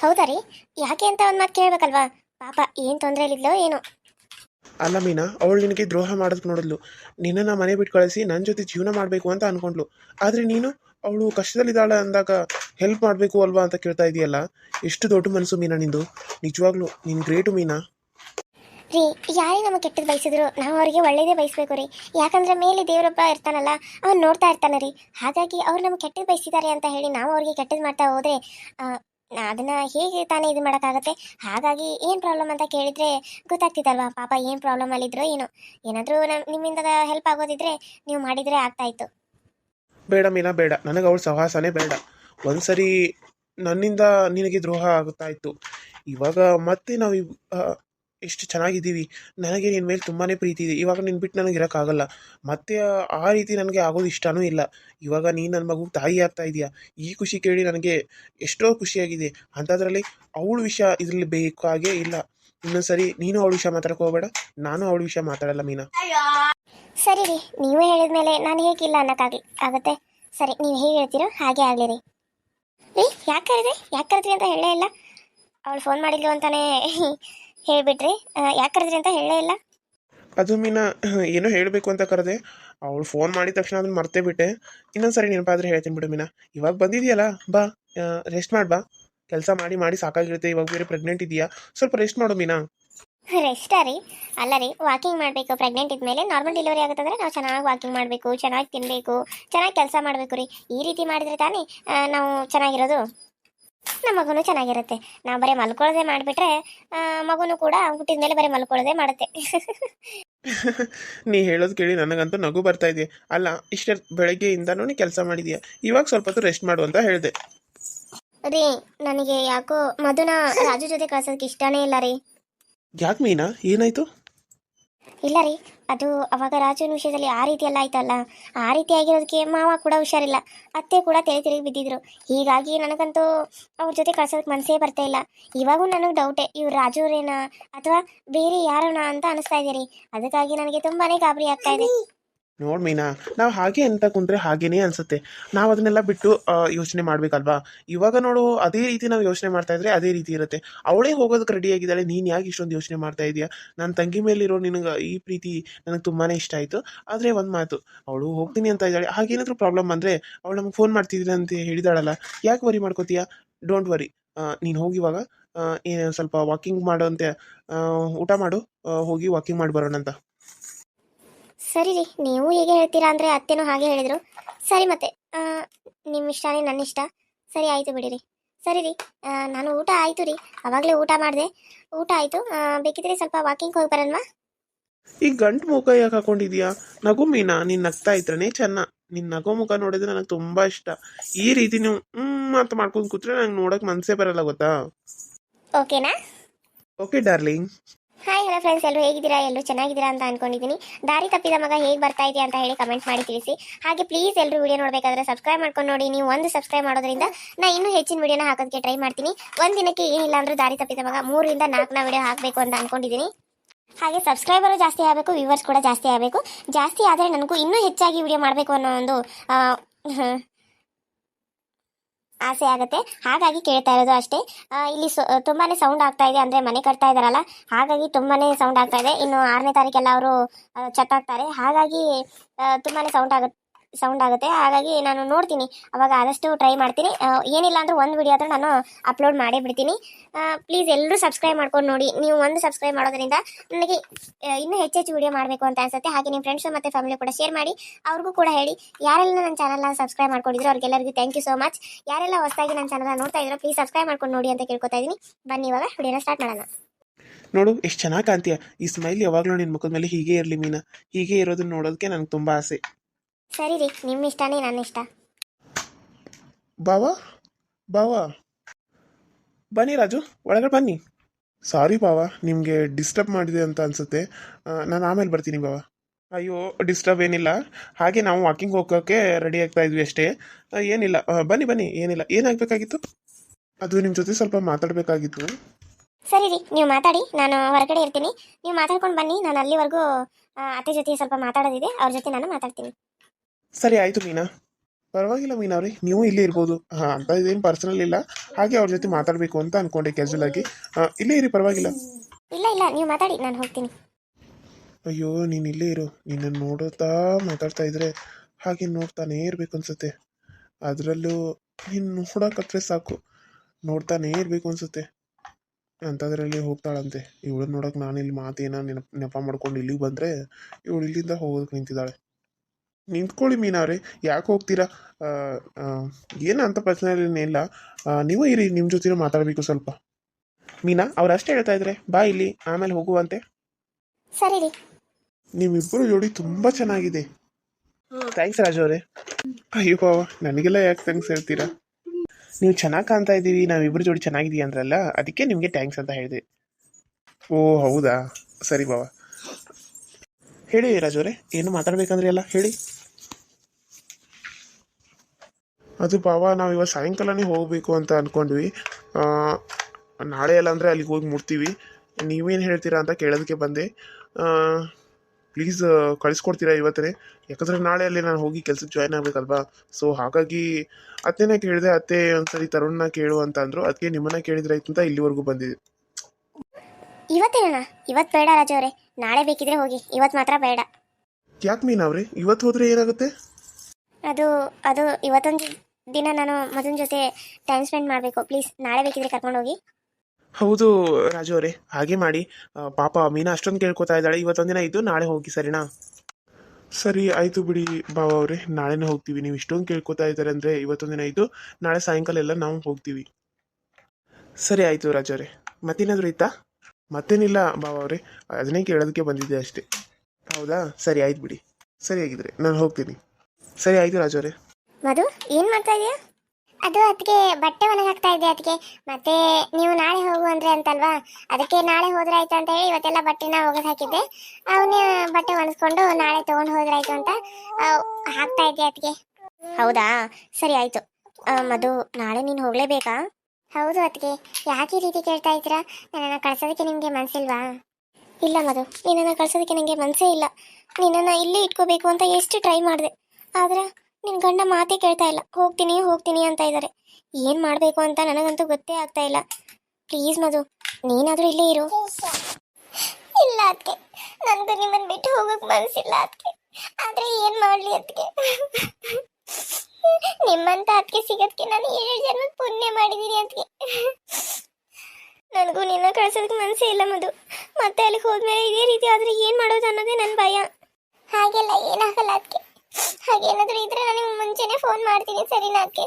ಹೌದಾ ರೀ? ಯಾಕೆ ಅಂತ ಒಂದು ಮಾತು ಕೇಳ್ಬೇಕಲ್ವಾ? ಪಾಪ ಏನು ತೊಂದರೆ ಇಲ್ಲಿದ್ಲೋ ಏನೋ. ಅಲ್ಲ ಮೀನಾ ಅವಳು ನಿನಗೆ ದ್ರೋಹ ಮಾಡೋದಕ್ಕೆ ನೋಡಿದ್ಲು. ನಿನ್ನನ್ನು ಮನೆ ಬಿಟ್ಟು ಕಳಿಸಿ ನನ್ನ ಜೊತೆ ಜೀವನ ಮಾಡಬೇಕು ಅಂತ ಅನ್ಕೊಂಡ್ಲು ಆದರೆ ನೀನು ಅವಳು ಕಷ್ಟದಲ್ಲಿದ್ದಾಳೆ ಅಂದಾಗ ಹೆಲ್ಪ್ ಮಾಡಬೇಕು ಅಲ್ವಾ ಅಂತ ಕೇಳ್ತಾ ಇದೆಯಲ್ಲ? ಎಷ್ಟು ದೊಡ್ಡ ಮನಸ್ಸು ಮೀನಾ ನಿಂದು. ನಿಜವಾಗ್ಲೂ ನಿನ್ ಗ್ರೇಟು ಮೀನಾ. ರೀ ಯಾರೇ ನಮಗೆ ಕೆಟ್ಟದ್ದು ಬಯಸಿದ್ರು? ನಾವು ಅವರಿಗೆ ಒಳ್ಳೇದೇ ಬಯಸಬೇಕು ರೀ. ಯಾಕಂದ್ರೆ ಮೇಲೆ ದೇವರೊಬ್ಬ ಇರ್ತಾನಲ್ಲ ಅವ್ನು ನೋಡ್ತಾ ಇರ್ತಾನೆ ರೀ. ಹಾಗಾಗಿ ಅವ್ರು ನಮ್ಗೆ ಕೆಟ್ಟದ್ದು ಬಯಸಿದ್ದಾರೆ ಅಂತ ಹೇಳಿ ನಾವು ಅವ್ರಿಗೆ ಕೆಟ್ಟದ್ದು ಮಾಡ್ತಾ ಹೋದ್ರೆ ಅದನ್ನ ಹೇಗೆ ತಾನೇ ಇದು ಮಾಡೋಕ್ಕಾಗತ್ತೆ? ಹಾಗಾಗಿ ಏನು ಪ್ರಾಬ್ಲಮ್ ಅಂತ ಕೇಳಿದ್ರೆ ಗೊತ್ತಾಗ್ತಿತ್ತಲ್ವಾ? ಪಾಪ ಏನು ಪ್ರಾಬ್ಲಮ್ ಅಲ್ಲಿದ್ರೋ ಏನೋ. ಏನಾದರೂ ನಿಮ್ಮಿಂದ ಹೆಲ್ಪ್ ಆಗೋದಿದ್ರೆ ನೀವು ಮಾಡಿದರೆ ಆಗ್ತಾ ಇತ್ತು. ಬೇಡ ಮೀನಾ, ಬೇಡ. ನನಗೆ ಅವಳ ಸಹವಾಸನೇ ಬೇಡ. ಒಂದ್ಸರಿ ನನ್ನಿಂದ ನಿನಗೆ ದ್ರೋಹ ಆಗುತ್ತಾ ಇತ್ತು. ಇವಾಗ ಮತ್ತೆ ನಾವು ಎಷ್ಟು ಚೆನ್ನಾಗಿದ್ದೀವಿ. ನನಗೆ ನಿನ್ನ ಮೇಲೆ ತುಂಬಾ ಪ್ರೀತಿ ಇದೆ. ಇವಾಗ ನಿನ್ನ ಬಿಟ್ಟು ನನಗೆ ಇರೋಕ್ಕಾಗಲ್ಲ. ಮತ್ತೆ ಆ- ರೀತಿ ನನಗೆ ಆಗೋದು ಇಷ್ಟನೂ ಇಲ್ಲ. ಇವಾಗ ನೀನು ನನ್ನ ಮಗು ತಾಯಿ ಆಗ್ತಾ ಇದೆಯಾ? ಈ ಖುಷಿ ಕೇಳಿ ನನಗೆ ಎಷ್ಟೋ ಖುಷಿಯಾಗಿದೆ. ಅಂಥದ್ರಲ್ಲಿ ಅವಳ ವಿಷಯ ಇದರಲ್ಲಿ ಹಾಗೆ ಇಲ್ಲ. ಇನ್ನೊಂದು ಸರಿ ನೀನು ಅವಳ ವಿಷಯ ಮಾತಾಡಕ್ಕೆ ಹೋಗಬೇಡ. ನಾನು ಅವಳ ವಿಷಯ ಮಾತಾಡಲ್ಲ ಮೀನಾ. ಸರಿ ರೀ. ನೀವೇ ಹೇಳಿದ್ಮೇಲೆ ನಾನು ಹೇಗಿಲ್ಲ ಅನ್ನೋಕ್ಕಾಗಿ ಆಗುತ್ತೆ. ಸರಿ, ನೀವು ಹೇಗೆ ಹೇಳ್ತೀರೋ ಹಾಗೆ ಆಗಲಿ ರೀ. ರೀ, ಯಾಕೆ ಕರೆದ್ರಿ ಯಾಕೆ ಕರೆದ್ರಿ ಅಂತ ಹೇಳೇ ಇಲ್ಲ. ಅವಳು ಫೋನ್ ಮಾಡಿದ್ಲು ಅಂತಾನೆ. ಹೇಳಿಬಿಟ್ರಿ. ಯಾಕೆ ಕರೆದ್ರಿ ಅಂತ ಹೇಳೇ ಇಲ್ಲ. ಅದು ಮೀನಾ ಏನೋ ಹೇಳಬೇಕು ಅಂತ ಕರೆದೆ. ಅವಳು ಫೋನ್ ಮಾಡಿದ ತಕ್ಷಣ ಅದನ್ನ ಮರ್ತೇ ಬಿಟ್ಟೆ. ಇನ್ನೊಂದು ಸರಿ ನೆನಪಾದ್ರೆ ಹೇಳ್ತೀನಿ ಬಿಡು ಮೀನಾ. ಇವಾಗ ಬಂದಿದೆಯಲ್ಲ ಬಾ ರೆಸ್ಟ್ ಮಾಡಿ ಬಾ. ಕೆಲಸ ಮಾಡಿ ಮಾಡಿ ಸಾಕಾಗಿರುತ್ತೆ. ಇವಾಗ ಬೇರೆ ಪ್ರೆಗ್ನೆಂಟ್ ಇದೆಯಾ ಸ್ವಲ್ಪ ರೆಸ್ಟ್ ಮಾಡು ಮೀನಾ. ರೆಸ್ಟಾ ರೀ? ಅಲ್ಲ ರೀ ವಾಕಿಂಗ್ ಮಾಡಬೇಕು. ಪ್ರೆಗ್ನೆಂಟ್ ಇದ್ಮೇಲೆ ನಾರ್ಮಲ್ ಡೆಲಿವರಿ ಆಗುತ್ತಂದ್ರೆ ನಾವು ಚೆನ್ನಾಗಿ ವಾಕಿಂಗ್ ಮಾಡಬೇಕು ಚೆನ್ನಾಗಿ ತಿನ್ನಬೇಕು ಚೆನ್ನಾಗಿ ಕೆಲಸ ಮಾಡಬೇಕು ರೀ. ಈ ರೀತಿ ಮಾಡಿದ್ರೆ ತಾನೇ ನಾವು ಚೆನ್ನಾಗಿರೋದು? ನಮ್ಮ ಮಗನು ಚೆನ್ನಾಗಿರುತ್ತೆ. ನಾವು ಬರೀ ಮಲ್ಕೊಳ್ಳೋದೇ ಮಾಡಿಬಿಟ್ರೆ ಮಗನು ಕೂಡ ಹುಟ್ಟಿದ ಮೇಲೆ ಬರೀ ಮಲ್ಕೊಳ್ಳೋದೇ ಮಾಡುತ್ತೆ. ನೀ ಹೇಳೋದು ಕೇಳಿ ನನಗಂತೂ ನಗು ಬರ್ತಾ ಇದೆಯಾ ಅಲ್ಲ ಇಷ್ಟ ಬೆಳಗ್ಗೆಯಿಂದನೂ ನೀ ಕೆಲಸ ಮಾಡಿದೀಯಾ? ಇವಾಗ ಸ್ವಲ್ಪ ಹೊತ್ತು ರೆಸ್ಟ್ ಮಾಡು ಅಂತ ಹೇಳಿದೆ. ರೀ ನನಗೆ ಯಾಕೋ ಮಧುನ ರಾಜು ಜೊತೆ ಕಳ್ಸೋದಕ್ಕೆ ಇಷ್ಟನೇ ಇಲ್ಲ ರೀ. ಯಾಕೆ ಮೀನಾ? ಏನಾಯ್ತು? ಇಲ್ಲ ರೀ ಅದು ಅವಾಗ ರಾಜನ ವಿಷಯದಲ್ಲಿ ಆ ರೀತಿ ಎಲ್ಲ ಆಯ್ತಲ್ಲ? ಆ ರೀತಿ ಆಗಿರೋದಕ್ಕೆ ಮಾವ ಕೂಡ ಹುಷಾರಿಲ್ಲ. ಅತ್ತೆ ಕೂಡ ತೆರೆ ತೆರೆಗೆ ಬಿದ್ದಿದ್ರು. ಹೀಗಾಗಿ ನನಗಂತೂ ಅವ್ರ ಜೊತೆ ಕಳ್ಸೋದಕ್ಕೆ ಮನಸ್ಸೇ ಬರ್ತಾ ಇಲ್ಲ. ಇವಾಗೂ ನನಗೆ ಡೌಟೆ ಇವ್ರು ರಾಜುರೇನಾ ಅಥವಾ ಬೇರೆ ಯಾರೋನಾ ಅಂತ ಅನಿಸ್ತಾ ಇದ್ದೀರಿ ಅದಕ್ಕಾಗಿ ನನಗೆ ತುಂಬಾನೇ ಗಾಬರಿ ಆಗ್ತಾ ಇದೆ. ನೋಡ್ ಮೀನಾ. ನಾವು ಹಾಗೆ ಅಂತ ಕುಂತ್ರೆ ಹಾಗೇನೇ ಅನ್ಸುತ್ತೆ. ನಾವು ಅದನ್ನೆಲ್ಲ ಬಿಟ್ಟು ಯೋಚನೆ ಮಾಡ್ಬೇಕಲ್ವಾ? ಇವಾಗ ನೋಡು, ಅದೇ ರೀತಿ ನಾವು ಯೋಚನೆ ಮಾಡ್ತಾ ಇದ್ರೆ ಅದೇ ರೀತಿ ಇರುತ್ತೆ. ಅವಳೇ ಹೋಗೋದಕ್ಕೆ ರೆಡಿ ಆಗಿದ್ದಾಳೆ, ನೀನು ಯಾಕೆ ಇಷ್ಟೊಂದು ಯೋಚನೆ ಮಾಡ್ತಾ ಇದೀಯಾ? ನನ್ನ ತಂಗಿ ಮೇಲಿರೋ ನಿನಗೆ ಈ ಪ್ರೀತಿ ನನಗೆ ತುಂಬಾನೇ ಇಷ್ಟ ಆಯಿತು. ಆದರೆ ಒಂದು ಮಾತು, ಅವಳು ಹೋಗ್ತೀನಿ ಅಂತ ಇದ್ದಾಳೆ. ಹಾಗೇನಾದರೂ ಪ್ರಾಬ್ಲಮ್ ಅಂದರೆ ಅವಳು ನಮ್ಗೆ ಫೋನ್ ಮಾಡ್ತಿದ್ದೀನಿ ಅಂತ ಹೇಳಿದಾಳಲ್ಲ, ಯಾಕೆ ವರಿ ಮಾಡ್ಕೋತೀಯಾ? ಡೋಂಟ್ ವರಿ ನೀನು ಹೋಗಿವಾಗ ಸ್ವಲ್ಪ ವಾಕಿಂಗ್ ಮಾಡೋಂತೆ ಅಂತ ಊಟ ಮಾಡು ಹೋಗಿ ವಾಕಿಂಗ್ ಮಾಡಿ ಬರೋಣ ಅಂತ ಸರಿ ರೀ ನೀವು ಹೇಗೆ ಹೇಳ್ತೀರಾ ಅಂದರೆ ಅತ್ತೆನೂ ಹಾಗೆ ಹೇಳಿದರು. ಸರಿ ಮತ್ತೆ ನಿಮ್ಮ ಇಷ್ಟನೇ ನನ್ನ ಇಷ್ಟ. ಸರಿ ಆಯಿತು ಬಿಡಿರಿ. ಸರಿ ರೀ ನಾನು ಊಟ ಆಯಿತು ರೀ ಅವಾಗಲೇ ಊಟ ಮಾಡಿದೆ. ಊಟ ಆಯಿತು ಬೇಕಿದ್ರೆ ಸ್ವಲ್ಪ ವಾಕಿಂಗ್ ಹೋಗಿ ಬರೋಣವಾ ಈ ಗಂಟು ಮುಖ ಯಾಕೆ ಹಾಕೊಂಡಿದ್ಯಾ? ನಗು ಮೀನಾ ನೀನ್ ನಗ್ತಾ ಇದ್ರನೇ ಚೆನ್ನ. ನಿನ್ ನಗೋ ಮುಖ ನೋಡಿದ್ರೆ ನನಗೆ ತುಂಬಾ ಇಷ್ಟ. ಈ ರೀತಿ ನೀವು ಹ್ಮ್ ಅಂತ ಮಾಡ್ಕೊಂಡು ಕೂತ್ರೆ ನಂಗೆ ನೋಡಕ್ ಮನ್ಸೇ ಬರಲ್ಲ ಗೊತ್ತಾ? ಓಕೆನಾ? Okay darling. Hi hello friends ಎಲ್ಲರೂ ಹೇಗಿದ್ದೀರಾ? ಎಲ್ಲರೂ ಚೆನ್ನಾಗಿದ್ದೀರಾ ಅಂತ ಅನ್ಕೊಂಡಿದ್ದೀನಿ. ದಾರಿ ತಪ್ಪಿದ ಮಗ ಹೇಗೆ ಬರ್ತಾ ಇದೆ ಅಂತ ಹೇಳಿ ಕಮೆಂಟ್ ಮಾಡಿ ತಿಳಿಸಿ. ಹಾಗೆ ಪ್ಲೀಸ್ ಎಲ್ಲರೂ ವಿಡಿಯೋ ನೋಡಬೇಕಾದ್ರೆ ಸಬ್ಸ್ಕ್ರೈಬ್ ಮಾಡ್ಕೊಂಡು ನೋಡಿ. ನೀವು ಒಂದು ಸಬ್ಸ್ಕ್ರೈಬ್ ಮಾಡೋದ್ರಿಂದ ನಾನು ಇನ್ನೂ ಹೆಚ್ಚಿನ ವಿಡಿಯೋನ ಹಾಕೋದಕ್ಕೆ ಟ್ರೈ ಮಾಡ್ತೀನಿ. ಒಂದು ದಿನಕ್ಕೆ ಏನಿಲ್ಲ ಅಂದರೂ ದಾರಿ ತಪ್ಪಿದ ಮಗ ಮೂರರಿಂದ ನಾಲ್ಕನ ವಿಡಿಯೋ ಹಾಕಬೇಕು ಅಂತ ಅನ್ಕೊಂಡಿದ್ದೀನಿ. ಹಾಗೆ ಸಬ್ಸ್ಕ್ರೈಬರು ಜಾಸ್ತಿ ಆಗಬೇಕು ವ್ಯೂವರ್ಸ್ ಕೂಡ ಜಾಸ್ತಿ ಆಗಬೇಕು. ಜಾಸ್ತಿ ಆದರೆ ನನಗೂ ಇನ್ನೂ ಹೆಚ್ಚಾಗಿ ವಿಡಿಯೋ ಮಾಡಬೇಕು ಅನ್ನೋ ಒಂದು ಆಸೆ ಆಗುತ್ತೆ. ಹಾಗಾಗಿ ಕೇಳ್ತಾ ಇರೋದು ಅಷ್ಟೇ. ಇಲ್ಲಿ ತುಂಬಾನೇ ಸೌಂಡ್ ಆಗ್ತಾ ಇದೆ ಅಂದ್ರೆ ಮನೆ ಕಟ್ತಾ ಇದಾರಲ್ಲ ಹಾಗಾಗಿ ತುಂಬಾನೇ ಸೌಂಡ್ ಆಗ್ತಾ ಇದೆ. ಇನ್ನು ಆರನೇ ತಾರೀಕೆಲ್ಲ ಅವರು ಚಟ್ ಹಾಕ್ತಾರೆ ಹಾಗಾಗಿ ತುಂಬಾನೇ ಸೌಂಡ್ ಆಗುತ್ತೆ. ಸೌಂಡ್ ಆಗುತ್ತೆ. ಹಾಗಾಗಿ ನಾನು ನೋಡ್ತೀನಿ. ಅವಾಗ ಆದಷ್ಟು ಟ್ರೈ ಮಾಡ್ತೀನಿ. ಏನಿಲ್ಲ ಅಂದ್ರೆ ಒಂದು ವಿಡಿಯೋ ಆದ್ರೂ ನಾನು ಅಪ್ಲೋಡ್ ಮಾಡೇ ಬಿಡ್ತೀನಿ ಪ್ಲೀಸ್ ಎಲ್ಲರೂ ಸಬ್ಸ್ಕ್ರೈಬ್ ಮಾಡ್ಕೊಂಡು ನೋಡಿ. ನೀವು ಒಂದು ಸಬ್ಸ್ಕ್ರೈಬ್ ಮಾಡೋದ್ರಿಂದ ನನಗೆ ಇನ್ನೂ ಹೆಚ್ಚೆಚ್ಚು ವಿಡಿಯೋ ಮಾಡಬೇಕು ಅಂತ ಅನ್ಸುತ್ತೆ. ಹಾಗೆ ನಿಮ್ಮ ಫ್ರೆಂಡ್ಸ್ ಮತ್ತು ಫ್ಯಾಮಿಲಿ ಕೂಡ ಶೇರ್ ಮಾಡಿ. ಅವ್ರಿಗೂ ಕೂಡ ಹೇಳಿ. ಯಾರೆಲ್ಲ ನನ್ನ ಚಾನಲ್ನ ಸಬ್ಸ್ಕ್ರೈಬ್ ಮಾಡ್ಕೊಂಡಿದ್ರು ಅವ್ರಿಗೆಲ್ಲರಿಗೂ ಥ್ಯಾಂಕ್ ಯು ಸೋ ಮಚ್ ಯಾರೆಲ್ಲ ಹೊಸದಾಗಿ ನನ್ನ ಚಾನಲ್ನ ನೋಡ್ತಾ ಇದ್ರು ಪ್ಲೀಸ್ ಸಬ್ಸ್ಕ್ರೈಬ್ ಮಾಡ್ಕೊಂಡು ನೋಡಿ ಅಂತ ಕೇಳ್ಕೊತಾ ಇದ್ದೀನಿ. ಬನ್ನಿ ಇವಾಗ ವಿಡಿಯೋನ ಸ್ಟಾರ್ಟ್ ಮಾಡೋಣ. ನೋಡು, ಎಷ್ಟು ಚೆನ್ನಾಗಿ ಕಾಣ್ತೀಯ. ಈ ಸ್ಮೈಲ್ ಯಾವಾಗಲೂ ನಿನ್ನ ಮುಖದ ಮೇಲೆ ಹೀಗೆ ಇರಲಿ ಮೀನಾ. ಹೀಗೆ ಇರೋದನ್ನ ನೋಡೋದಕ್ಕೆ ನನಗೆ ತುಂಬಾ ಆಸೆ. ಸರಿ ರೀ ನಿಮ್ಮ ಇಷ್ಟನೇ ನನ್ನ ಇಷ್ಟ. ಬಾವಾ ಬಾವಾ. ಬನ್ನಿ ರಾಜು ಒಳಗಡೆ ಬನ್ನಿ. ಸಾರಿ ಬಾವಾ ನಿಮಗೆ ಡಿಸ್ಟರ್ಬ್ ಮಾಡಿದೆ ಅಂತ ಅನ್ಸುತ್ತೆ. ನಾನು ಆಮೇಲೆ ಬರ್ತೀನಿ ಬಾವಾ. ಅಯ್ಯೋ ಡಿಸ್ಟರ್ಬ್ ಏನಿಲ್ಲ. ಹಾಗೆ ನಾವು ವಾಕಿಂಗ್ ಹೋಗೋಕ್ಕೆ ರೆಡಿ ಆಗ್ತಾ ಇದ್ವಿ ಅಷ್ಟೇ. ಏನಿಲ್ಲ. ಬನ್ನಿ ಬನ್ನಿ. ಏನಿಲ್ಲ. ಏನಾಗಬೇಕಾಗಿತ್ತು? ಅದು ನಿಮ್ಮ ಜೊತೆ ಸ್ವಲ್ಪ ಮಾತಾಡಬೇಕಾಗಿತ್ತು. ಸರಿ ರೀ ನೀವು ಮಾತಾಡಿ. ನಾನು ಹೊರಗಡೆ ಇರ್ತೀನಿ. ನೀವು ಮಾತಾಡ್ಕೊಂಡು ಬನ್ನಿ. ನಾನು ಅಲ್ಲಿವರೆಗೂ ಅತ್ತೆ ಜೊತೆ ಸ್ವಲ್ಪ ಮಾತಾಡೋದಿದೆ. ಅವ್ರ ಜೊತೆ ನಾನು ಮಾತಾಡ್ತೀನಿ. ಸರಿ ಆಯಿತು ಮೀನಾ. ಪರವಾಗಿಲ್ಲ ಮೀನಾ ಅವ್ರಿ ನೀವು ಇಲ್ಲೇ ಇರ್ಬೋದು. ಹಾಂ ಅಂತ ಇದೇನು ಪರ್ಸನಲ್ ಇಲ್ಲ. ಹಾಗೆ ಅವ್ರ ಜೊತೆ ಮಾತಾಡಬೇಕು ಅಂತ ಅನ್ಕೊಂಡೆ ಕ್ಯಾಶುವಲ್ ಆಗಿ. ಇಲ್ಲೇ ಇರಿ ಪರವಾಗಿಲ್ಲ. ಇಲ್ಲ ಇಲ್ಲ ನೀವು ಮಾತಾಡಿ ನಾನು ಹೋಗ್ತೀನಿ. ಅಯ್ಯೋ ನೀನು ಇಲ್ಲೇ ಇರು. ನಿನ್ನನ್ನು ನೋಡುತ್ತಾ ಮಾತಾಡ್ತಾ ಇದ್ರೆ ಹಾಗೆ ನೋಡ್ತಾನೇ ಇರಬೇಕು ಅನ್ಸುತ್ತೆ. ಅದರಲ್ಲೂ ನೀನು ನೋಡೋಕತ್ರೆ ಸಾಕು. ನೋಡ್ತಾನೇ ಇರಬೇಕು ಅನ್ಸುತ್ತೆ. ಅಂಥದ್ರಲ್ಲಿ ಹೋಗ್ತಾಳಂತೆ. ಇವಳು ನೋಡಕ್ ನಾನು ಇಲ್ಲಿ ಮಾತೇನ ನೆನಪ ನೆಪ ಮಾಡ್ಕೊಂಡು ಇಲ್ಲಿಗೆ ಬಂದರೆ ಇವಳು ಇಲ್ಲಿಂದ ಹೋಗೋದಕ್ಕೆ ನಿಂತಿದ್ದಾಳೆ. ನಿಂತ್ಕೊಳ್ಳಿ ಮೀನವ್ರೆ ಯಾಕೆ ಹೋಗ್ತೀರಾ? ಏನು ಅಂತ ಆ, ನೀವು ಇರಿ ನಿಮ್ಮ ಜೊತೆ ಮಾತಾಡಬೇಕು ಸ್ವಲ್ಪ. ಮೀನಾ ಅವ್ರು ಅಷ್ಟೇ ಹೇಳ್ತಾ ಇದ್ರೆ ಬಾ ಇಲ್ಲಿ ಆಮೇಲೆ ಹೋಗುವಂತೆ. ಸರಿ ರೀ. ನಿಮ್ಮಿಬ್ಬರು ಜೋಡಿ ತುಂಬ ಚೆನ್ನಾಗಿದೆ. ಥ್ಯಾಂಕ್ಸ್ ರಾಜು ಅವರೇ. ಅಯ್ಯೋ ಬಾವ ನನಗೆಲ್ಲ ಯಾಕೆ ಥ್ಯಾಂಕ್ಸ್ ಹೇಳ್ತೀರಾ? ನೀವು ಚೆನ್ನಾಗಿ ಕಾಣ್ತಾ ಇದ್ದೀವಿ ನಾವಿಬ್ಬರು ಜೋಡಿ ಚೆನ್ನಾಗಿದ್ದೀವಿ ಅಂದ್ರಲ್ಲ ಅದಕ್ಕೆ ನಿಮಗೆ ಥ್ಯಾಂಕ್ಸ್ ಅಂತ ಹೇಳಿದೆ. ಓ ಹೌದಾ? ಸರಿ ಬಾವ ಹೇಳಿ ರಾಜು ಅವರೇ ಏನು ಮಾತಾಡ್ಬೇಕಂದ್ರೆ ಎಲ್ಲ? ಹೇಳಿ. ಅದು ಬಾವಾ ನಾವು ಇವತ್ತು ಸಾಯಂಕಾಲನೇ ಹೋಗಬೇಕು ಅಂತ ಅಂದ್ಕೊಂಡ್ವಿ ನಾಳೆ ಎಲ್ಲ ಅಂದರೆ ಅಲ್ಲಿಗೆ ಹೋಗಿ ಮುಟ್ತೀವಿ. ನೀವೇನು ಹೇಳ್ತೀರಾ ಅಂತ ಕೇಳೋದಕ್ಕೆ ಬಂದೆ. ಪ್ಲೀಸ್ ಕಳಿಸ್ಕೊಡ್ತೀರಾ ಇವತ್ತೇ ಯಾಕಂದರೆ ನಾಳೆ ಅಲ್ಲಿ ನಾನು ಹೋಗಿ ಕೆಲ್ಸಕ್ಕೆ ಜಾಯ್ನ್ ಆಗಬೇಕಲ್ವಾ? ಸೊ ಹಾಗಾಗಿ ಅತ್ತೆನೇ ಕೇಳಿದೆ ಅತ್ತೆ ಒಂದ್ಸರಿ ತರುಣ್ನ ಕೇಳು ಅಂತ ಅಂದರು. ಅದಕ್ಕೆ ನಿಮ್ಮನ್ನ ಕೇಳಿದ್ರೆ ಆಯ್ತು ಅಂತ ಇಲ್ಲಿವರೆಗೂ ಬಂದಿದೆ ಇವತ್ತೇನ ಇವತ್ತು ಬೇಡ ರಾಜು ಅವರೇ. ನಾಳೆ ಬೇಕಿದ್ರೆ ಹೋಗಿ. ಇವತ್ತು ಮಾತ್ರ ಬೇಡ. ಯಾಕೆ ಮೀನ್ ಅವ್ರಿ? ಇವತ್ತು ಹೋದ್ರೆ ಏನಾಗುತ್ತೆ? ಅದು ಅದು ಇವತ್ತೊಂದು ದಿನ ನಾನು ಮಧುನ್ ಜೊತೆ ಟೈಮ್ ಸ್ಪೆಂಡ್ ಮಾಡಬೇಕು. ಪ್ಲೀಸ್ ನಾಳೆ ಬೇಕಿದ್ರೆ ಕರ್ಕೊಂಡು ಹೋಗಿ ಹೌದು, ರಾಜು ಅವರೇ. ಹಾಗೆ ಮಾಡಿ. ಪಾಪ ಮೀನಾ ಅಷ್ಟೊಂದು ಕೇಳ್ಕೊತಾ ಇದ್ದಾಳೆ. ಇವತ್ತೊಂದಿನ ಇದ್ದು ನಾಳೆ ಹೋಗಿ, ಸರಿನಾ? ಸರಿ, ಆಯಿತು ಬಿಡಿ ಬಾಬಾ ಅವರೇ. ನಾಳೆನೇ ಹೋಗ್ತೀವಿ. ನೀವು ಇಷ್ಟೊಂದು ಕೇಳ್ಕೊತಾ ಇದ್ದಾರೆ ಅಂದರೆ ಇವತ್ತೊಂದಿನ ಇದ್ದು ನಾಳೆ ಸಾಯಂಕಾಲ ಎಲ್ಲ ನಾವು ಹೋಗ್ತೀವಿ. ಸರಿ, ಆಯಿತು ರಾಜು ಅವರೇ. ಮತ್ತೇನಾದರೂ ಇತ್ತಾ? ಮತ್ತೇನಿಲ್ಲ ಬಾಬಾ ಅವರೇ. ಅದನ್ನೇ ಕೇಳೋದಕ್ಕೆ ಬಂದಿದ್ದೆ ಅಷ್ಟೇ. ಹೌದಾ? ಸರಿ, ಆಯ್ತು ಬಿಡಿ. ಸರಿ ಆಗಿದ್ರೆ ನಾನು ಹೋಗ್ತೀನಿ. ಸರಿ, ಆಯಿತು ರಾಜು ಮಧು ಏನು ಮಾಡ್ತಾ ಇದೀಯಾ? ಅದು ಅದಕ್ಕೆ ಬಟ್ಟೆ ಒಣಗಿ ಹಾಕ್ತಾ ಇದೆ ಅದಕ್ಕೆ ಮತ್ತೆ ನೀವು ನಾಳೆ ಹೋಗು ಅಂದ್ರೆ ಅಂತಲ್ವಾ? ಅದಕ್ಕೆ ನಾಳೆ ಹೋದ್ರೆ ಆಯ್ತು ಅಂತ ಹೇಳಿ ಇವತ್ತೆಲ್ಲ ಬಟ್ಟೆನ ಒಗೆದು ಹಾಕಿದ್ದೆ. ಅವನೇ ಬಟ್ಟೆ ಒಣಸ್ಕೊಂಡು ನಾಳೆ ತಗೊಂಡು ಹೋದ್ರೆ ಆಯ್ತು ಅಂತ ಹಾಕ್ತಾ ಇದ್ದೆ ಅದಕ್ಕೆ ಹೌದಾ? ಸರಿ ಆಯ್ತು. ಮಧು ನಾಳೆ ನೀನು ಹೋಗ್ಲೇಬೇಕಾ? ಹೌದು ಅದಕ್ಕೆ ಯಾಕೆ ಈ ರೀತಿ ಕೇಳ್ತಾ ಇದ್ದೀರಾ? ನನ್ನನ್ನು ಕಳ್ಸೋದಕ್ಕೆ ನಿಮಗೆ ಮನಸ್ಸಿಲ್ವಾ ಇಲ್ಲ ಮಧು ನಿನ್ನನ್ನು ಕಳ್ಸೋದಕ್ಕೆ ನನಗೆ ಮನಸ್ಸೇ ಇಲ್ಲ. ನಿನ್ನನ್ನು ಇಲ್ಲೇ ಇಟ್ಕೋಬೇಕು ಅಂತ ಎಷ್ಟು ಟ್ರೈ ಮಾಡಿದೆ. ಆದ್ರೆ ನಿನ್ನ ಗಂಡ ಮಾತೇ ಕೇಳ್ತಾ ಇಲ್ಲ. ಹೋಗ್ತೀನಿ ಹೋಗ್ತೀನಿ ಅಂತ ಇದ್ದಾರೆ ಏನು ಮಾಡಬೇಕು ಅಂತ ನನಗಂತೂ ಗೊತ್ತೇ ಆಗ್ತಾ ಇಲ್ಲ. ಪ್ಲೀಸ್ ಮಧು, ನೀನಾದರೂ ಇಲ್ಲೇ ಇರು. ಇಲ್ಲ ಅದಕ್ಕೆ ನನಗೂ ನಿಮ್ಮನ್ನು ಬಿಟ್ಟು ಹೋಗೋಕೆ ಮನಸ್ಸಿಲ್ಲ ಅದಕ್ಕೆ ಆದರೆ ಏನು ಮಾಡಲಿ ಅದಕ್ಕೆ ನಿಮ್ಮಂತ ಅದಕ್ಕೆ ಸಿಗೋದಕ್ಕೆ ನಾನು ಏಳು ಜನ್ಮ ಪುಣ್ಯ ಮಾಡಿದ್ದೀನಿ ಅದಕ್ಕೆ ನನಗೂ ನಿನ್ನ ಕಳ್ಸೋದಕ್ಕೆ ಮನಸ್ಸೇ ಇಲ್ಲ ಮಧು. ಮತ್ತೆ ಅಲ್ಲಿಗೆ ಹೋದ್ಮೇಲೆ ಇದೇ ರೀತಿ ಆದರೆ ಏನು ಮಾಡೋದು ಅನ್ನೋದೇ ನನ್ನ ಭಯ. ಹಾಗೆಲ್ಲ ಏನಾಗಲ್ಲ ಅದಕ್ಕೆ ಹಾಗೇನಾದ್ರೂ ಇದ್ರೆ ನನಗೆ ಮುಂಚೆನೆ ಫೋನ್ ಮಾಡ್ತೀನಿ ಸರಿನಾ ಅದಕ್ಕೆ